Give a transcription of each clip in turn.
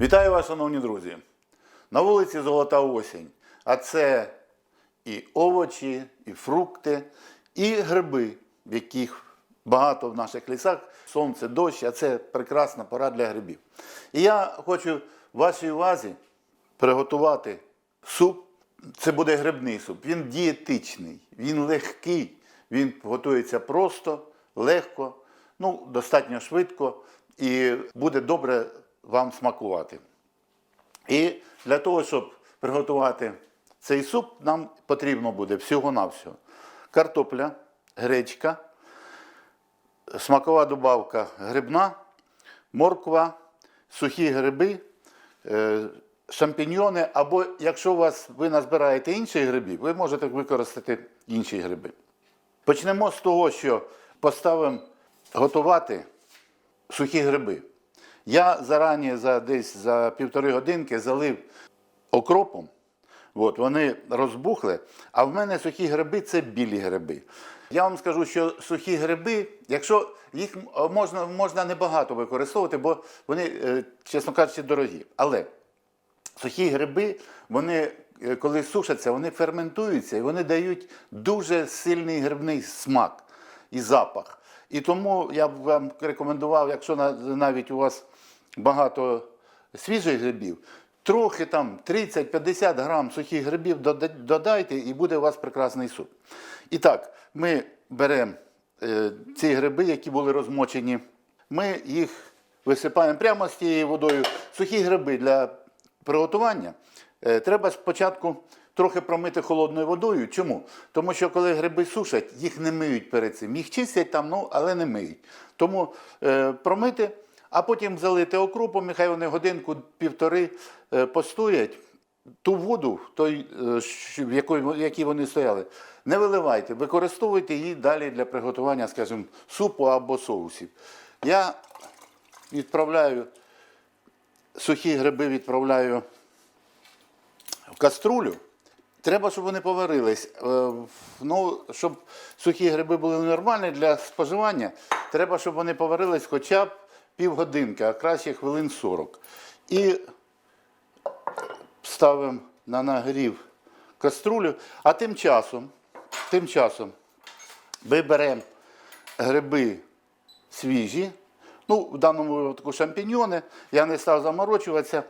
Вітаю вас, шановні друзі! На вулиці Золота осінь. А це і овочі, і фрукти, і гриби, яких багато в наших лісах. Сонце, дощ, а це прекрасна пора для грибів. І я хочу вашій увазі приготувати суп. Це буде грибний суп. Він дієтичний, він легкий, він готується просто, легко, ну, достатньо швидко і буде добре вам смакувати. І для того, щоб приготувати цей суп, нам потрібно буде всього-навсього картопля, гречка, смакова добавка грибна, морква, сухі гриби, е, шампіньйони, або якщо у вас ви назбираєте інших грибів, ви можете використати інші гриби. Почнемо з того, що поставимо готувати сухі гриби. Я зарані за десь за півтори годинки залив окропом. От, вони розбухли, а в мене сухі гриби це білі гриби. Я вам скажу, що сухі гриби, якщо їх можна, можна небагато використовувати, бо вони, е, чесно кажучи, дорогі. Але сухі гриби, вони, е, коли сушаться, вони ферментуються і вони дають дуже сильний грибний смак і запах. І тому я б вам рекомендував, якщо навіть у вас багато свіжих грибів, трохи там 30-50 грам сухих грибів додайте, і буде у вас прекрасний суп. І так, ми беремо е, ці гриби, які були розмочені, ми їх висипаємо прямо з тією водою. Сухі гриби для приготування е, треба спочатку трохи промити холодною водою. Чому? Тому що коли гриби сушать, їх не миють перед цим. Їх чистять там, ну, але не миють. Тому е, промити, а потім залити окропом, і хай вони годинку-півтори е, постоять. Ту воду, той, е, в якої- якій вони стояли, не виливайте, використовуйте її далі для приготування, скажімо, супу або соусів. Я відправляю сухі гриби відправляю в каструлю. Треба, щоб вони поварились. Е, Ну, щоб сухі гриби були нормальні для споживання, треба, щоб вони поварились хоча б півгодинки, а краще хвилин 40. І ставимо на нагрів каструлю. А тим часом, тим часом ми беремо гриби свіжі. Ну, в даному випадку шампіньйони. Я не став заморочуватися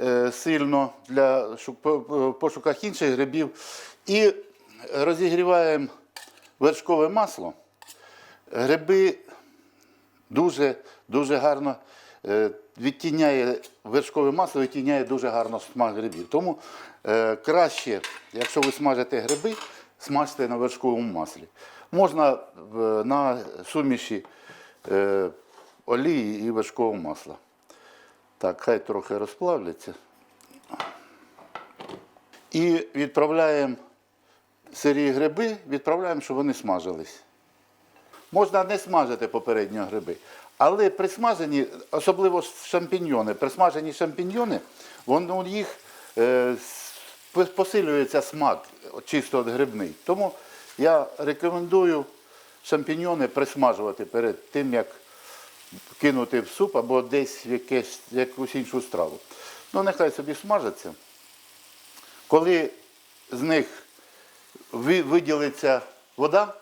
е, сильно для шу- по- по- пошуках інших грибів. І розігріваємо вершкове масло. Гриби дуже, дуже гарно е, відтіняє вершкове масло, відтіняє дуже гарно смак грибів. Тому е, краще, якщо ви смажите гриби, смажте на вершковому маслі. Можна на суміші е, олії і вершкового масла. Так, хай трохи розплавляться. І відправляємо сирі гриби, відправляємо, щоб вони смажились. Можна не смажити попередньо гриби. Але при смаженні, особливо шампіньйони, при смаженні шампіньйони, воно їх е, посилюється смак чисто от грибний. Тому я рекомендую шампіньйони присмажувати перед тим, як кинути в суп або десь в якесь, якусь іншу страву. Ну, нехай собі смажаться. Коли з них виділиться вода,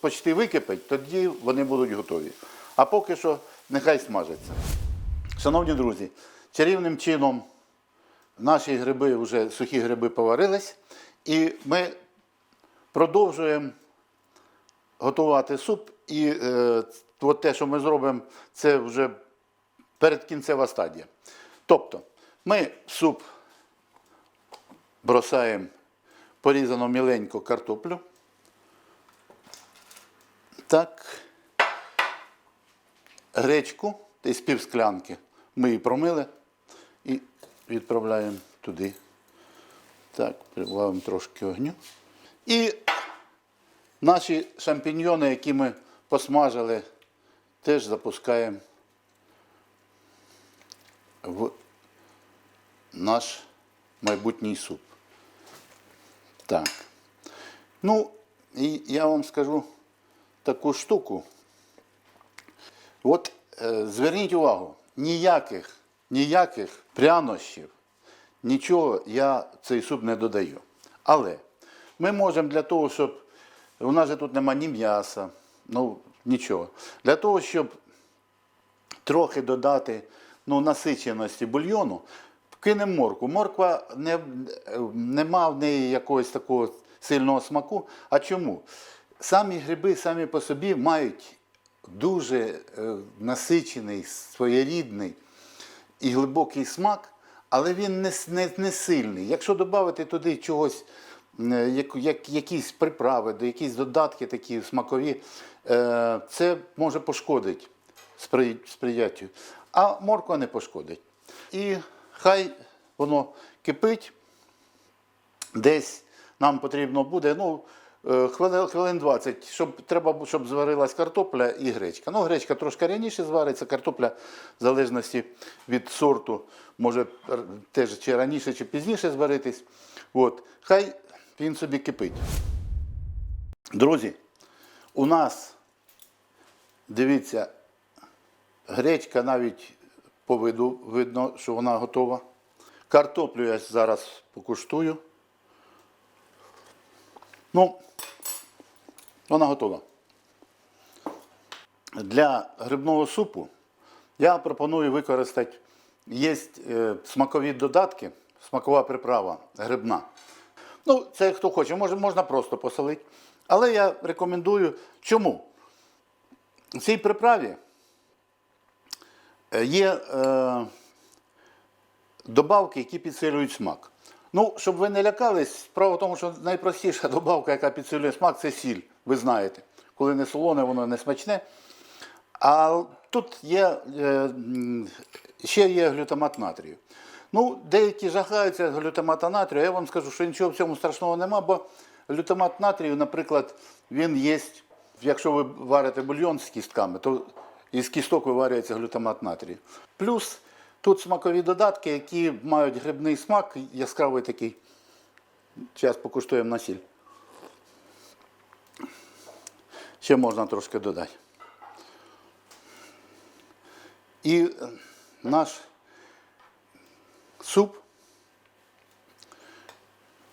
почти википить, тоді вони будуть готові. А поки що нехай смажаться. Шановні друзі, чарівним чином наші гриби, вже сухі гриби поварились, і ми продовжуємо готувати суп. І е, от те, що ми зробимо, це вже передкінцева стадія. Тобто, ми суп бросаємо порізану міленьку картоплю. Так. Гречку десь пів склянки. Ми її промили і відправляємо туди. Так, прибавимо трошки огню. І наші шампіньйони, які ми посмажили, теж запускаємо в наш майбутній суп. Так. Ну, і я вам скажу таку штуку. От е, зверніть увагу, ніяких ніяких прянощів, нічого я цей суп не додаю. Але ми можемо для того, щоб у нас же тут нема ні м'яса, ну нічого. Для того, щоб трохи додати ну, насиченості бульйону, кинемо морку. Морква не, нема в неї якогось такого сильного смаку. А чому? Самі гриби самі по собі мають дуже е, насичений, своєрідний і глибокий смак, але він не, не, не сильний. Якщо додати туди чогось, е, як, як, якісь приправи, якісь додатки такі смакові, е, це може пошкодити спри- сприяттю. А морква не пошкодить. І хай воно кипить, десь нам потрібно буде ну, хвилин, хвилин 20, щоб треба, щоб зварилась картопля і гречка. Ну, гречка трошки раніше звариться, картопля в залежності від сорту може теж чи раніше, чи пізніше зваритись. От. Хай він собі кипить. Друзі, у нас, дивіться, гречка навіть по виду видно, що вона готова. Картоплю я зараз покуштую. Ну, вона готова. Для грибного супу я пропоную використати є е, смакові додатки, смакова приправа грибна. Ну, це хто хоче, можна просто посолити. Але я рекомендую. Чому? В цій приправі е, є е, добавки, які підсилюють смак. Ну, щоб ви не лякались, справа в тому, що найпростіша добавка, яка підсилює смак, це сіль. Ви знаєте. Коли не солоне, воно не смачне. А тут є е, ще є глютамат натрію. Ну, деякі жахаються з глютамата натрію. Я вам скажу, що нічого в цьому страшного нема, бо глютамат натрію, наприклад, він є, якщо ви варите бульйон з кістками, то із кісток виварюється глютамат натрію. Плюс тут смакові додатки, які мають грибний смак, яскравий такий. Зараз покуштуємо на сіль. Ще можна трошки додати. І наш суп,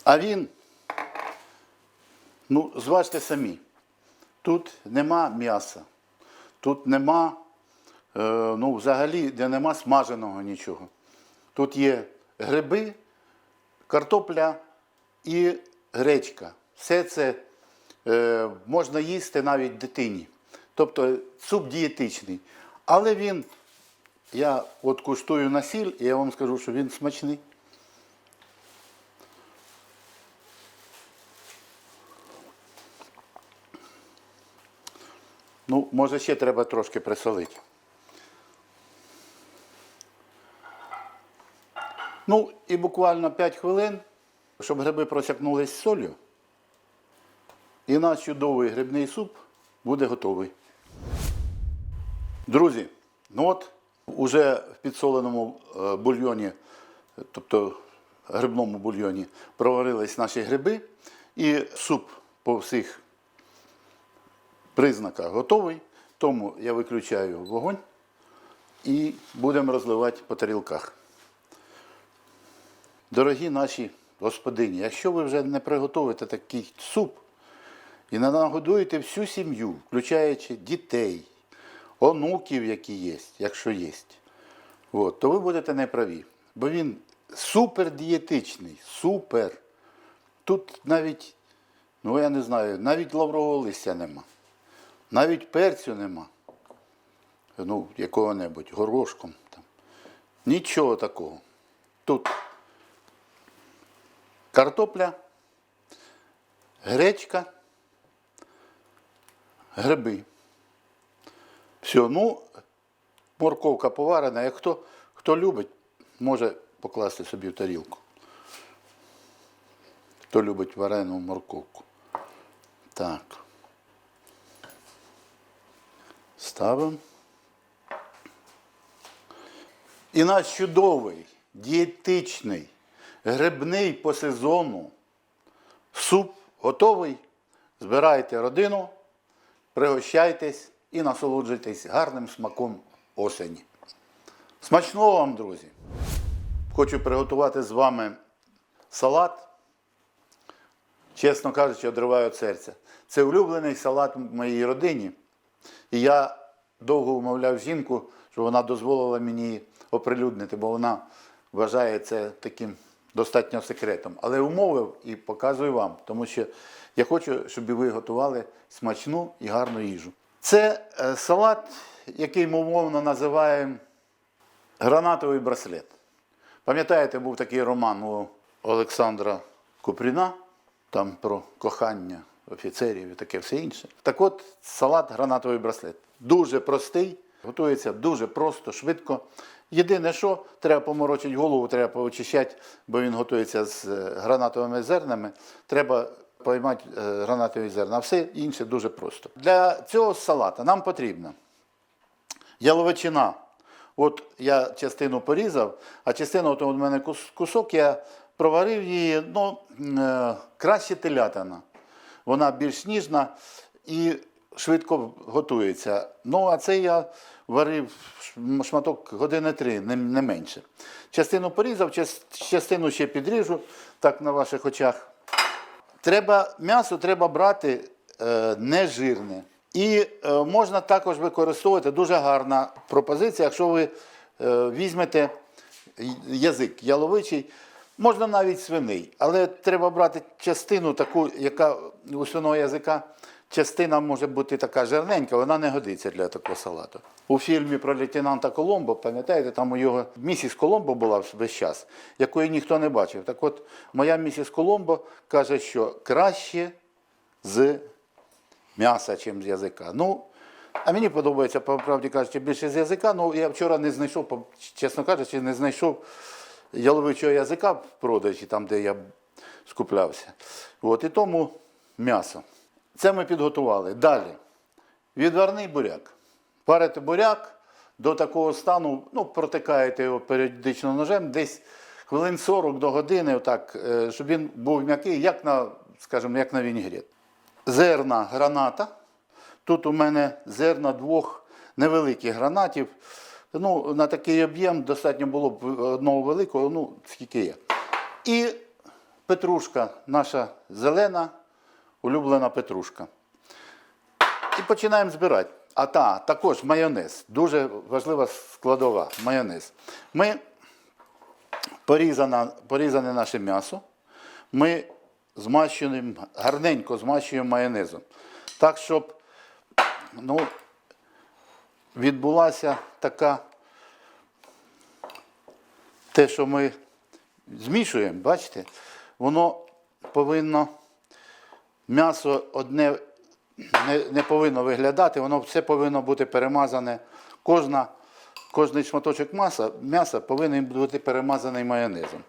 а він, ну, зважте самі, тут нема м'яса, тут нема, е, ну, взагалі, де нема смаженого нічого. Тут є гриби, картопля і гречка. Все це можна їсти навіть дитині. Тобто суп дієтичний. Але він, я от куштую на сіль, і я вам скажу, що він смачний. Ну, може, ще треба трошки присолити. Ну, і буквально 5 хвилин, щоб гриби просякнулись солью. І наш чудовий грибний суп буде готовий. Друзі, ну от уже в підсоленому е, бульйоні, тобто грибному бульйоні, проварились наші гриби, і суп по всіх признаках готовий. Тому я виключаю вогонь і будемо розливати по тарілках. Дорогі наші господині, якщо ви вже не приготуєте такий суп і нагодуєте всю сім'ю, включаючи дітей, онуків, які є, якщо є, от, то ви будете неправі. Бо він супер дієтичний, супер. Тут навіть, ну я не знаю, навіть лаврового листя нема, навіть перцю нема. Ну, якого-небудь, горошком. Там. Нічого такого. Тут картопля, гречка, гриби. Все, ну, морковка поварена. Як хто, хто любить, може покласти собі в тарілку. Хто любить варену морковку. Так. Ставимо. І наш чудовий, дієтичний, грибний по сезону суп готовий. Збирайте родину, пригощайтесь і насолоджуйтесь гарним смаком осені. Смачного вам, друзі! Хочу приготувати з вами салат. Чесно кажучи, одриваю серця. Це улюблений салат в моїй родині. І я довго умовляв жінку, щоб вона дозволила мені оприлюднити, бо вона вважає це таким достатньо секретом. Але умовив і показую вам, тому що я хочу, щоб ви готували смачну і гарну їжу. Це е, салат, який ми умовно називаємо гранатовий браслет. Пам'ятаєте, був такий роман у Олександра Купріна, там про кохання офіцерів і таке все інше. Так от, салат гранатовий браслет. Дуже простий, готується дуже просто, швидко. Єдине, що треба поморочити голову, треба поочищати, бо він готується з е, гранатовими зернами. Треба поймати е, гранатові зерна, а все інше дуже просто. Для цього салата нам потрібно яловичина. От я частину порізав, а частину, от у мене кусок, я проварив її, ну, е, краще телятина. Вона більш ніжна і швидко готується. Ну, а це я варив шматок години три, не, не менше. Частину порізав, частину ще підріжу, так на ваших очах. Треба, м'ясо треба брати е, нежирне. І е, можна також використовувати дуже гарна пропозиція, якщо ви е, візьмете язик яловичий, можна навіть свиний, але треба брати частину таку, яка у свиного язика, частина може бути така жирненька, вона не годиться для такого салату. У фільмі про лейтенанта Коломбо, пам'ятаєте, там у його місіс Коломбо була весь час, якої ніхто не бачив. Так от, моя місіс Коломбо каже, що краще з м'яса, чим з язика. Ну, а мені подобається, по правді кажучи, більше з язика. Ну, я вчора не знайшов, чесно кажучи, не знайшов яловичого язика в продажі, там, де я скуплявся. От, і тому м'ясо. Це ми підготували. Далі. Відварний буряк. Парите буряк до такого стану, ну, протикаєте його періодично ножем, десь хвилин 40 до години, отак, е, щоб він був м'який, як на, скажімо, як на вінігрет. Зерна граната. Тут у мене зерна двох невеликих гранатів. Ну, на такий об'єм достатньо було б одного великого, ну, скільки є. І петрушка, наша зелена, улюблена петрушка. І починаємо збирати. А та, також майонез. Дуже важлива складова майонез. Ми порізане, порізане наше м'ясо. Ми змащуємо, гарненько змащуємо майонезом. Так, щоб ну, відбулася така те, що ми змішуємо, бачите, воно повинно м'ясо одне не, не повинно виглядати, воно все повинно бути перемазане. Кожна, кожний шматочок м'яса повинен бути перемазаний майонезом.